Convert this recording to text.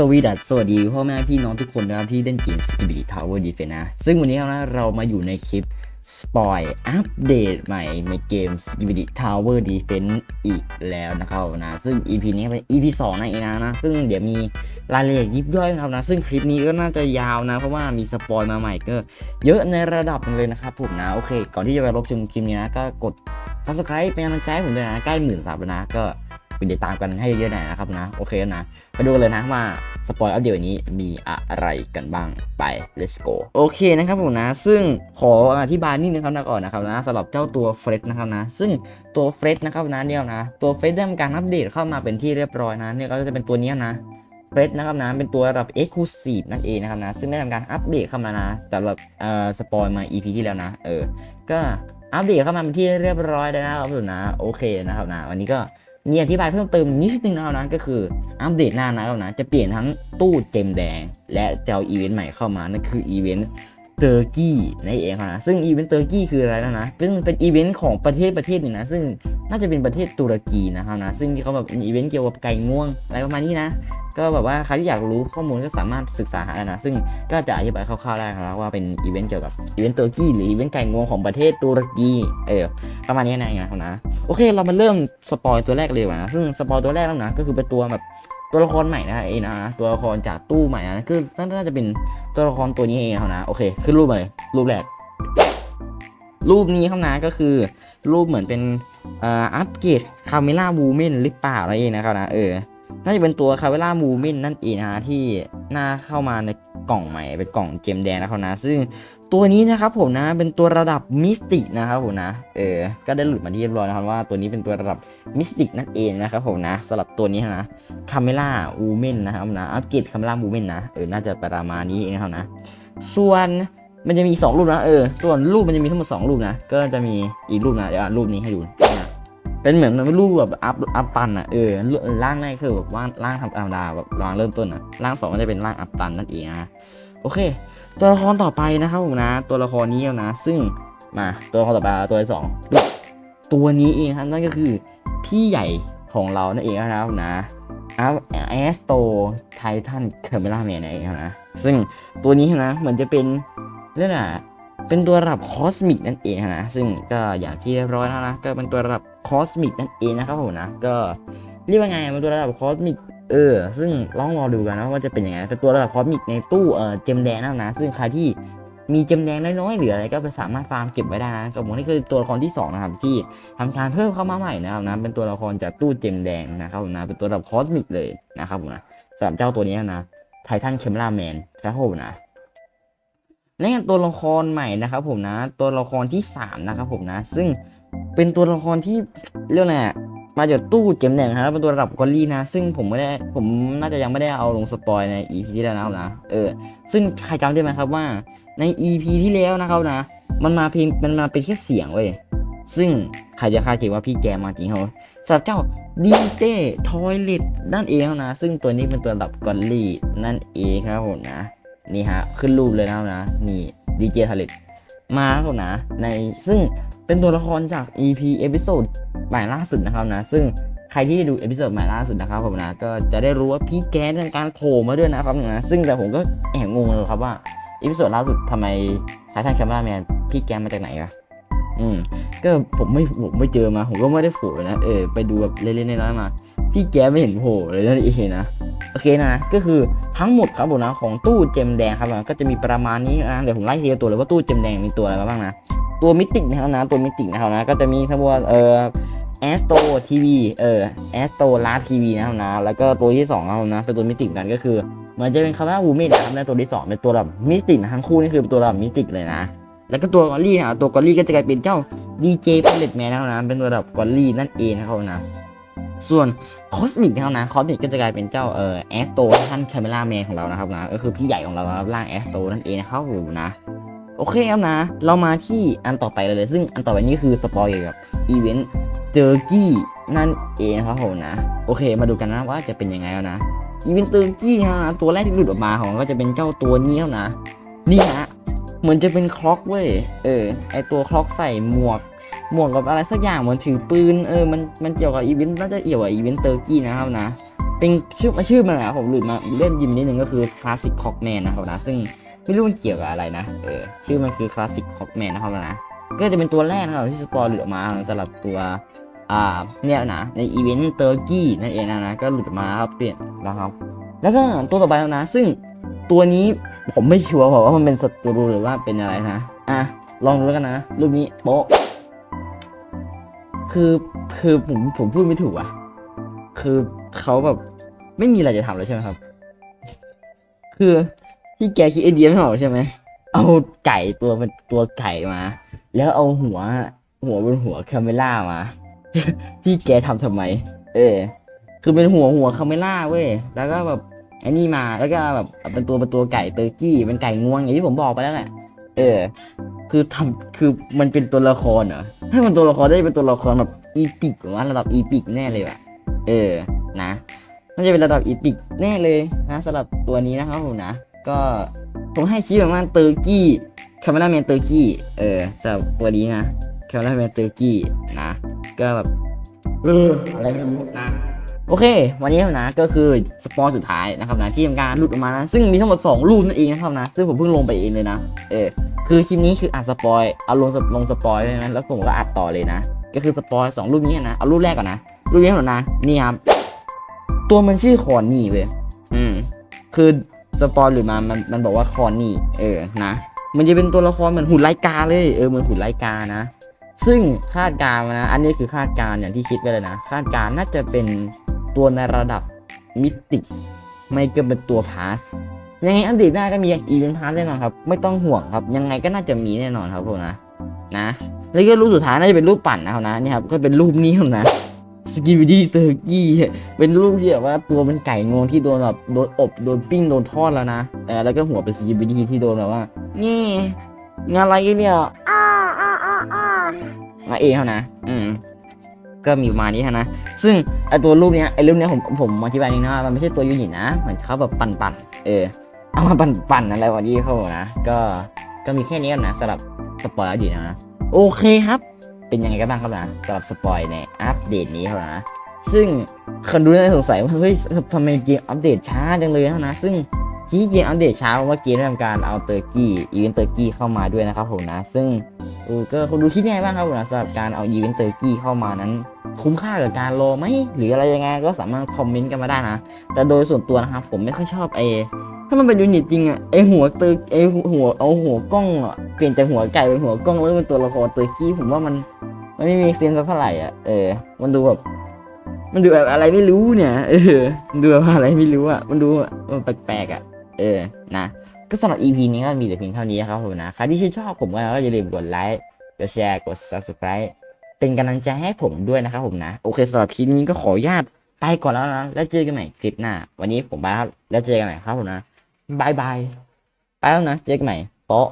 สวีดัสสวัสดีพ่อแม่พี่น้องทุกคนนะครับที่เล่นเกม Skibidi Tower Defense นะ ซึ่งวันนี้นะเรามาอยู่ในคลิปสปอยอัปเดตใหม่ในเกม Skibidi Tower Defense อีกแล้วนะครับนะ ซึ่ง EP นี้เป็น EP 2นั่นเองนะนะ ซึ่งเดี๋ยวมีรายละเอียดยิบย่อยนะครับนะ ซึ่งคลิปนี้ก็น่าจะยาวนะ เพราะว่ามีสปอยมาใหม่ก็เยอะในระดับนึงเลยนะครับผมนะ โอเค ก่อนที่จะไปรับชมคลิปนี้นะ ก็กด subscribe เป็นกำลังใจให้ผมด้วยนะ ใกล้หมื่นซับแล้วนะ ก็ ติดตามกันให้เยอะๆหน่อยนะครับนะ โอเคนะ ไปดูกันเลยนะว่าสปอยอัปเดตวันนี้มีอะไรกันบ้างไป let's go โอเคนะครับผมนะ ซึ่งขออธิบายนิดนึงครับนะก่อนนะครับนะสำหรับเจ้าตัวเฟรดนะครับนะ ซึ่งตัวเฟรดนะครับนะเนี่ยนะ ตัวเฟรดได้ทำการอัปเดตเข้ามาเป็นที่เรียบร้อยนะเนี่ยก็จะเป็นตัวนี้นะเฟรดนะครับนะเป็นตัวระดับ Exclusive นั่นเองนะครับนะ ซึ่งได้ทำการอัปเดตเข้ามานะสำหรับเอ่อสปอยมา EP ที่แล้วนะ เออ ก็อัปเดตเข้ามาเป็นที่เรียบร้อยแล้วนะครับผมนะ โอเคนะครับนะ วันนี้ก็ มีอธิบายเพิ่มเติมนิดนึงนะครับนะก็คืออัปเดตหน้านะครับนะจะเปลี่ยนทั้งตู้เจมแดง และจะเอาอีเวนต์ใหม่เข้ามานั่นคืออีเวนต์ เตอร์กี้นั่นเองครับนะซึ่งอีเวนต์เตอร์กี้คืออะไรนะนะซึ่งเป็นอีเวนต์ของประเทศประเทศหนึ่งนะซึ่งน่าจะเป็นประเทศตุรกีนะครับนะซึ่งที่เขาแบบมีอีเวนต์เกี่ยวกับไก่ง่วงอะไรประมาณนี้นะก็แบบว่าใครที่อยากรู้ข้อมูลก็สามารถศึกษาหาได้นะ ซึ่งก็จะอธิบายคร่าวๆได้ครับว่าเป็นอีเวนต์เกี่ยวกับอีเวนต์ตุรกีหรืออีเวนต์ไก่งวงของประเทศตุรกีเออประมาณนี้นะนะครับนะโอเคเรามาเริ่มสปอยตัวแรกเลยว่านะซึ่งสปอยตัวแรกแล้วนะก็คือเป็นตัวแบบ ตัวละครใหม่นะเองนะตัวละครจากตู้ใหม่นะคือน่าจะเป็นตัวละครตัวนี้เองนะครับนะโอเคขึ้นรูปเลยรูปแรกรูปนี้ครับนะก็คือ รูปเหมือนเป็นอ่ออัปเกรดคาเมล่าบูเมนหรือเปล่านั่นเองนะครับนะเออน่าจะเป็นตัวคาเมล่าบูมินนั่นเองนะที่น่าเข้ามาใน กล่องใหม่เป็นกล่องเจมแดงนะครับนะ ซึ่งตัวนี้นะครับผมนะเป็นตัวระดับมิสติกนะครับผมนะเออก็ได้หลุดมาที่เรียบร้อยนะครับว่าตัวนี้เป็นตัวระดับมิสติกนั่นเองนะครับผมนะสำหรับตัวนี้นะคาเมล่าวูเมนนะครับนะอัปเกรดคาเมล่าวูเมนนะเออน่าจะประมาณนี้เองนะครับนะ ส่วนมันจะมีสองรูปนะเออส่วนรูปมันจะมีทั้งหมดสองรูปนะก็จะมีอีกรูปนะเดี๋ยวอ่านรูปนี้ให้ดู เป็นเหมือนมันรูปแบบอัพอัพตันอะเออร่างแรกคือแบบว่าร่างธรรมดาแบบร่างเริ่มต้นอะร่างสองก็จะเป็นร่างอัพตันนั่นเองนะโอเค ตัวละครต่อไปนะครับผมนะ ตัวละครนี้นะ ซึ่งมาตัวละครต่อไปตัวที่สองตัวนี้เองครับนั่นก็คือพี่ใหญ่ของเรานั่นเองนะครับนะอัพแอสโตไททันเคอร์เมล่าแมนนั่นเองนะซึ่งตัวนี้นะเหมือนจะเป็นเรื่องอะ เป็นตัวระดับคอสมิกนั่นเองนะซึ่งก็อย่างที่เรียบร้อยแล้วนะก็เป็นตัวระดับคอสมิกนั่นเองนะครับผมนะก็เรียกว่าไงเป็นตัวระดับคอสมิกเออ ซึ่งลองรอดูกันนะว่าจะเป็นยังไงเป็นตัวระดับคอสมิกในตู้เออเจมแดงนะนะซึ่งใครที่มีเจมแดงน้อยๆหรืออะไรก็ไปสามารถฟาร์มเก็บไว้ได้นะกับผมนี่คือตัวละครที่สองนะครับที่ทำการเพิ่มเข้ามาใหม่นะครับนะเป็นตัวละครจากตู้เจมแดงนะครับผมนะเป็นตัวระดับคอสมิกเลยนะครับผมนะสำหรับเจ้าตัวนี้นะไททันเคมราแมนครับผมนะ และย่างตัวละครใหม่นะครับผมนะ ตัวละครที่สามนะครับผมนะ ซึ่งเป็นตัวละครที่เรื่องอะไรมาจากตู้เจมแดงครับเป็นตัวระดับกอลลี่นะ ซึ่งผมไม่ได้ผมน่าจะยังไม่ได้เอาลงสปอยใน EP ที่แล้วนะครับนะเออซึ่งใครจำได้ไหมครับว่าใน EP ที่แล้วนะครับนะ มันมาเพียงมันมาเป็นแค่เสียงเว้ยซึ่งใครจะคาดคิดว่าพี่แกมาจริงเขาสำหรับเจ้าดีเจทอยเลตนั่นเองนะซึ่งตัวนี้เป็นตัวระดับกอลลี่นั่นเองครับผมนะ นี่ฮะ ขึ้นรูปเลยนะครับนะ นี่ดีเจทาเลตมาแล้วนะ ในซึ่งเป็นตัวละครจาก EP เอพิโซดใหม่ล่าสุดนะครับนะ ซึ่งใครที่ได้ดูเอพิโซดใหม่ล่าสุดนะครับผมนะ ก็จะได้รู้ว่าพี่แก๊สทำการโผล่มาด้วยนะครับนะ ซึ่งแต่ผมก็แอบงงเลยครับว่าเอพิโซดล่าสุดทำไมไททันแคมราแมนพี่แก๊สมาจากไหนวะอืม ก็ผมไม่ผมไม่เจอมา ผมก็ไม่ได้โผล่นะ เออ ไปดูแบบเล่นๆน้อยๆมา พี่แกไม่เห็นโผล่เลยนั่นเองนะโอเคนะก็คือทั้งหมดครับผมนะของตู้เจมแดงครับก็จะมีประมาณนี้นะเดี๋ยวผมไล่ทีละตัวเลยว่าตู้เจมแดงมีตัวอะไรบ้างนะตัวมิติกนะครับนะตัวมิติกนะครับนะก็จะมีทั้งหมดเอ่อแอสโตทีวีเอ่อแอสโตลาทีวีนะครับนะแล้วก็ตัวที่สองครับนะเป็นตัวมิติกกันก็คือเหมือนจะเป็นคาร์บาวูเมนนะครับในตัวที่สองเป็นตัวแบบมิติกทั้งคู่นี่คือเป็นตัวแบบมิติกเลยนะแล้วก็ตัวกอลลี่นะตัวกอลลี่ก็จะกลายเป็นเจ้าดีเจพเลตแมนนะครับนะเป็นตัวแบบกอลลี่นั่นเองนะครับนะ ส่วนคอสมิกนะครับนะคอสมิกก็จะกลายเป็นเจ้าเอ่อแอสโตท่านแคมเมล่าแมนของเรานะครับนะก็คือพี่ใหญ่ของเราครับร่างแอสโตนั่นเองนะครับผมนะโอเคครับนะ เรามาที่อันต่อไปเลย ซึ่งอันต่อไปนี้คือสปอยเกี่ยวกับอีเวนต์เจอร์กี้นั่นเองครับผมนะ โอเค มาดูกันนะว่าจะเป็นยังไงแล้วนะอีเวนต์เจอร์กี้นะตัวแรกที่หลุดออกมาของก็จะเป็นเจ้าตัวนี้ครับนะ นี่ฮะเหมือนจะเป็นคล็อกเว้ยเออไอตัวคล็อกใส่หมวก หมวกกับอะไรสักอย่างเหมือนถือปืนเออมันมันเกี่ยวกับอีเวนต์น่าจะเกี่ยวกับอีเวนต์เตอร์กี้นะครับนะ เป็นชื่อมาชื่อมันนะผมหลุดมาเล่นยิมนิดนึงก็คือคลาสสิกคอกแมนนะครับนะซึ่งไม่รู้มันเกี่ยวกับอะไรนะเออชื่อมันคือคลาสสิกคอกแมนนะครับนะก็จะเป็นตัวแรกนะครับที่สปอร์หลุดออกมาสำหรับตัวอ่าเนี่ยนะในอีเวนต์เตอร์กี้นั่นเองนะนะก็หลุดมาครับเปลี่ยนนะครับ แล้วก็ตัวต่อไปแล้วนะ ซึ่งตัวนี้ผมไม่ชัวร์ว่ามันเป็นศัตรูหรือว่าเป็นอะไรนะ อะลองดูแล้วกันนะรูปนี้โป๊ะ คือคือผมผมพูดไม่ถูกอะ คือเขาแบบไม่มีอะไรจะทำเลยใช่ไหมครับ คือที่แกคิดไอเดียไม่ออกใช่ไหมเอาไก่ตัวเป็นตัวไก่มา แล้วเอาหัว หัวบนหัวคาเมล่ามาพี่แกทำทำไม เออ คือเป็นหัวหัวคาเมล่าเว้ย แล้วก็แบบไอ้นี่มา แล้วก็แบบเป็นตัวเป็นตัวไก่เตอร์กี้ เป็นไก่งวงอย่างที่ผมบอกไปแล้วแหละ เออ คือทำคือมันเป็นตัวละครเหรอถ้ามันตัวละครได้เป็นตัวละครแบบอีพิกหรือว่าระดับอีพิกแน่เลยว่ะ เออนะน่าจะเป็นระดับอีพิกแน่เลยนะสำหรับตัวนี้นะครับผมนะ ก็ผมให้ชื่อประมาณเตอร์กี้คาเมล่าแมนเตอร์กี้เออสำหรับตัวนี้นะคาเมล่าแมนเตอร์กี้นะก็แบบเอออะไรไม่รู้นะโอเค วันนี้นะก็คือสปอนสุดท้ายนะครับนะที่ทำการหลุดออกมานะซึ่งมีทั้งหมด2รูปนั่นเองนะครับนะซึ่งผมเพิ่งลงไปเองเลยนะเออ คือคลิปนี้คืออัดสปอยเอาลงลงสปอยใช่ไหมแล้วผมก็อัดต่อเลยนะ ก็คือสปอยสองรูปนี้นะ เอารูปแรกก่อนนะ รูปนี้ก่อนนะ นี่ครับ ตัวมันชื่อคอนนี่เลยอืม คือสปอยหรือมา มัน มันบอกว่าคอนนี่ เออ นะ มันจะเป็นตัวละครเหมือนหุ่นไลกาเลย เออ เหมือนหุ่นไลกานะ ซึ่งคาดการณ์นะ อันนี้คือคาดการณ์อย่างที่คิดไปเลยนะ คาดการณ์น่าจะเป็นตัวในระดับมิติ ไม่ก็เป็นตัวพาส ยังไงอัปเดตหน้าก็มีอีเวนต์พาร์ทแน่นอนครับ ไม่ต้องห่วงครับ ยังไงก็น่าจะมีแน่นอนครับพวกนะ นะ แล้วก็รูปสุดท้ายน่าจะเป็นรูปปั่นนะครับนะนี่ครับ ก็เป็นรูปนี้ครับนะ สกิบิดี้เตอร์กี้ เป็นรูปที่แบบว่าตัวเป็นไก่งวงที่โดนแบบโดนอบโดนปิ้งโดนทอดแล้วนะเออแล้วก็หัวเป็นสกิบิดี้ที่โดนแบบว่า นี่ งานอะไรเนี่ยอ้าอ้าอ้าอ้ามาเองเขานะ อืมก็มีประมาณนี้นะ ซึ่งไอตัวรูปเนี้ยไอรูปเนี้ยผมผมอธิบายนิดนึงนะว่ามันไม่ใช่ตัวยูนิตนะ เหมือนเขาแบบปั่นปั่นๆเออ เอามาปั่นปั่นๆอะไรวันนี้เขานะ ก็ก็มีแค่นี้นะสำหรับสปอยอดีตนะ โอเคครับ เป็นยังไงกันบ้างครับนะสำหรับสปอยในอัปเดตนี้ครับนะซึ่งคนดูน่าสงสัยว่าเฮ้ยทำไมเกมอัปเดตช้าจังเลยนะ ซึ่งที่เกมอัปเดตช้าเพราะว่าเกมได้ทำการเอาเตอร์กี้อีเวนต์เตอร์กี้เข้ามาด้วยนะครับผมนะ ซึ่งออก็คนดูคิดยังไงบ้างครับผมนะสำหรับการเอาอีเวนต์เตอร์กี้เข้ามานั้น คุ้มค่ากับการรอไหมหรืออะไรยังไงก็สามารถคอมเมนต์กันมาได้นะ แต่โดยส่วนตัวนะครับผมไม่ค่อยชอบไอ ถ้ามันเป็นยูนิตจริงอะไอหัวเตอร์ไอหัวเอาหัวกล้องอะเปลี่ยนจากหัวไก่เป็นหัวกล้องแล้วเป็นตัวละครเตอร์กี้ผมว่ามันมันไม่มีเซนส์สักเท่าไหร่อะเออ มันดูแบบมันดูแบบอะไรไม่รู้เนี่ย เออมันดูแบบอะไรไม่รู้อะ มันดูมันแปลกๆอะ เออ นะ ก็สำหรับ EP นี้ก็มีแต่เพียงเท่านี้ครับผมนะ ใครที่ชื่นชอบผมก็อย่าลืมกดไลค์ กดแชร์ กด subscribe เป็นกำลังใจให้ผมด้วยนะครับผมนะ โอเคสำหรับคลิปนี้ก็ขออนุญาตไปก่อนแล้วนะ แล้วเจอกันใหม่คลิปหน้า วันนี้ผมไปแล้วครับแล้วเจอกันใหม่ครับผมนะ บายบาย ไปแล้วนะ เจอกันใหม่โป๊ะ